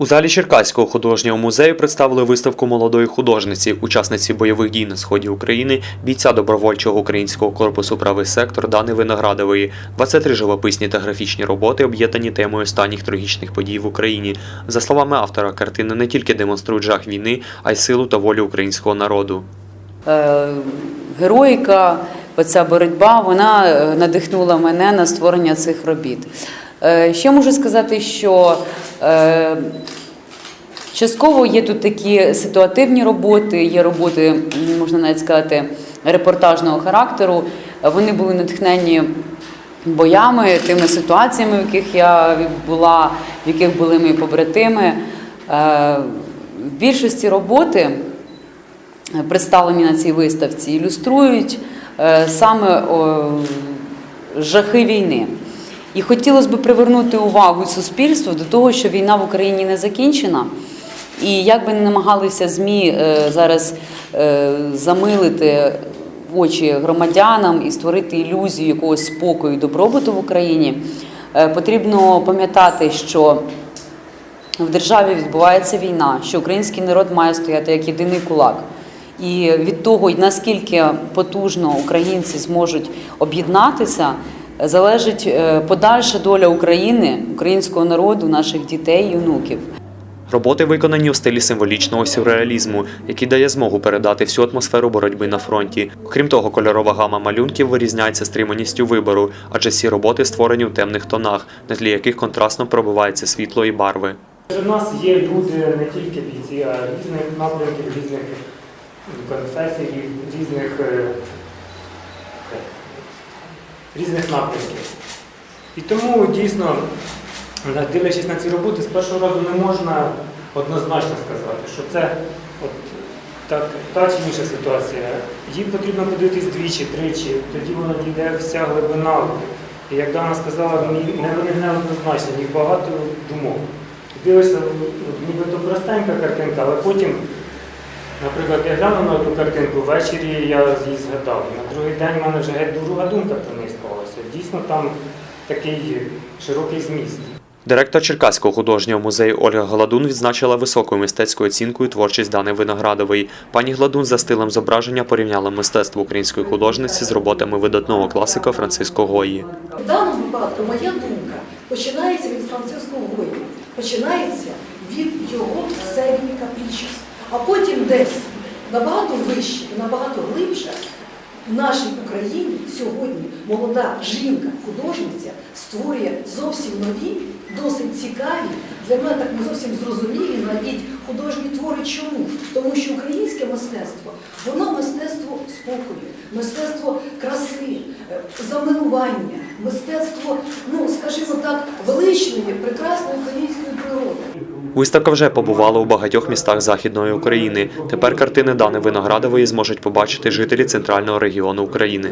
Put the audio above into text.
У залі Черкаського художнього музею представили виставку молодої художниці, учасниці бойових дій на сході України, бійця добровольчого українського корпусу правий сектор Дани Виноградової. 23 живописні та графічні роботи об'єднані темою останніх трагічних подій в Україні. За словами автора, картини не тільки демонструють жах війни, а й силу та волю українського народу. Е, героїка, оця боротьба, вона е, надихнула мене на створення цих робіт. Е, Ще можу сказати, що е, частково є тут такі ситуативні роботи, є роботи, можна навіть сказати, репортажного характеру. Вони були натхнені боями, тими ситуаціями, в яких я була, в яких були мої побратими. Е, В більшості роботи представлені на цій виставці, ілюструють саме жахи війни. І хотілося б привернути увагу суспільства до того, що війна в Україні не закінчена. І як би не намагалися ЗМІ е, зараз е, замилити очі громадянам і створити ілюзію якогось спокою і добробуту в Україні, е, потрібно пам'ятати, що в державі відбувається війна, що український народ має стояти як єдиний кулак. І від того, наскільки потужно українці зможуть об'єднатися, залежить е, подальша доля України, українського народу, наших дітей і онуків. Роботи виконані у стилі символічного сюрреалізму, який дає змогу передати всю атмосферу боротьби на фронті. Крім того, кольорова гама малюнків вирізняється стриманістю вибору, адже всі роботи створені у темних тонах, на тлі яких контрастно пробивається світло і барви. У нас є люди не тільки бійці, а різних напрямків, різних конфесій, різних, е, різних напрямків. І тому дійсно, дивлячись на ці роботи, з першого разу не можна однозначно сказати, що це от так, та чи інша ситуація. Їй потрібно подивитись двічі, тричі, тоді вона дійде вся глибина. І як Дана сказала, не вони не однозначно, їх багато думок. Дивишся, нібито простенька картинка, але потім, наприклад, я глянув на одну картинку, ввечері я її згадав. На другий день в мене вже геть друга думка про неї склалася. Дійсно, там такий широкий зміст. Директор Черкаського художнього музею Ольга Гладун відзначила високою мистецькою оцінкою творчість Дани Виноградової. Пані Гладун за стилем зображення порівняла мистецтво української художниці з роботами видатного класика Франциско Гої. В даному випадку моя думка починається від французького Гойка, починається від його серії капрічес, а потім десь набагато вище і набагато глибше в нашій Україні сьогодні молода жінка, художниця створює зовсім нові, досить цікаві, для мене так не зовсім зрозумілі навіть художні твори. Чому? Тому що українське мистецтво, воно мистецтво спокою, мистецтво краси, е, замилування, мистецтво, ну скажімо так, величної, прекрасної. Виставка вже побувала у багатьох містах Західної України. Тепер картини Дани Виноградової зможуть побачити жителі центрального регіону України.